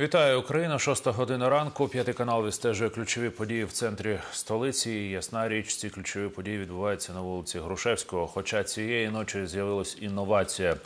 Вітаю Україна. Шоста година ранку. П'ятий канал відстежує ключові події в центрі столиці. Ясна річ, ці ключові події відбуваються на вулиці Грушевського. Хоча цієї ночі з'явилась інновація.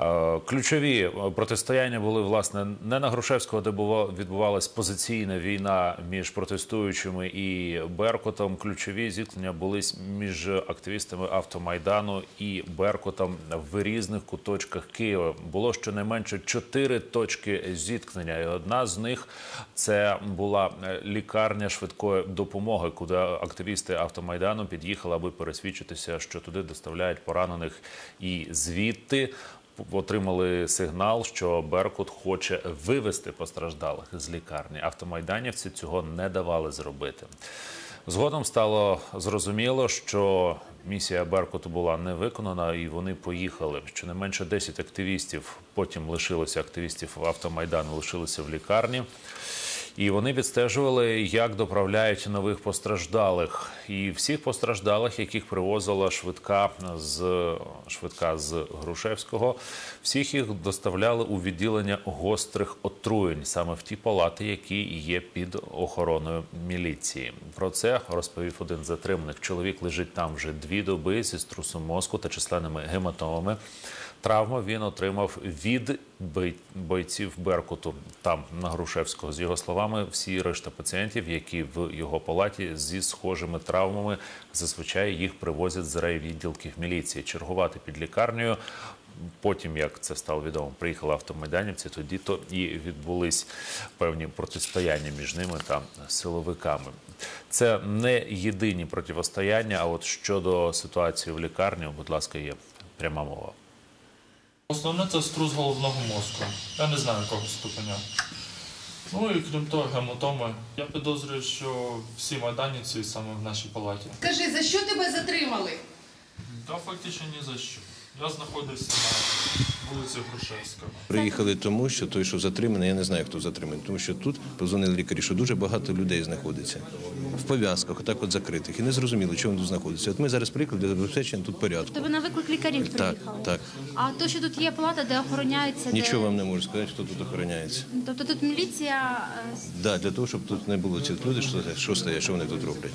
Е, Ключові е, протистояння були власне не на Грушевського, де була відбувалась позиційна війна між протестуючими і Беркутом. Ключові зіткнення були між активістами автомайдану і Беркутом в різних куточках Києва. Було щонайменше чотири точки зіткнення, і одна з них це була е, лікарня швидкої допомоги, куди активісти автомайдану під'їхали, аби пересвідчитися, що туди доставляють поранених, і звідти отримали сигнал, що Беркут хоче вивести постраждалих з лікарні. Автомайданівці цього не давали зробити. Згодом стало зрозуміло, що місія Беркуту була не виконана, і вони поїхали. Щонайменше 10 активістів, потім лишилося активістів автомайдану, лишилися в лікарні. І вони відстежували, як доправляють нових постраждалих, і всіх постраждалих, яких привозила швидка з швидка з Грушевського, всіх їх доставляли у відділення гострих отруєнь, саме в ті палати, які є під охороною міліції. Про це розповів один затриманих. Чоловік лежить там вже дві доби зі струсом мозку та численними гематомами. Травму він отримав від бойців Беркуту там на Грушевського. З його словами, всі решта пацієнтів, які в його палаті зі схожими травмами, зазвичай їх привозять з райвідділків міліції чергувати під лікарнею. Потім, як це стало відомо, приїхали автомайданівці. Тоді то і відбулись певні протистояння між ними та силовиками. Це не єдині протистояння. А от щодо ситуації в лікарні, будь ласка, є пряма мова. Основне це струс головного мозку. Я не знаю якого ступеня. Ну і крім того, гематоми. Я підозрюю, що всі майданівці саме в нашій палаті. Скажи, за що тебе затримали? Та фактично ні за що. Я знаходився на вулиці Грушевського. Приїхали тому, що той, що затриманий, я не знаю, хто затриманий, тому що тут позвонили лікарі, що дуже багато людей знаходиться в пов'язках, отак от закритих, і не зрозуміло, вони тут знаходяться. От ми зараз приїхали для забезпечення тут порядку. Тобто на виклик лікарів Так, приїхали? так. А то, що тут є палата, де охороняється, Нічого де... вам не можу сказати, хто тут охороняється. Тобто тут міліція е, Да, для того, щоб тут не було цих людей, що, що стоять, що вони тут роблять.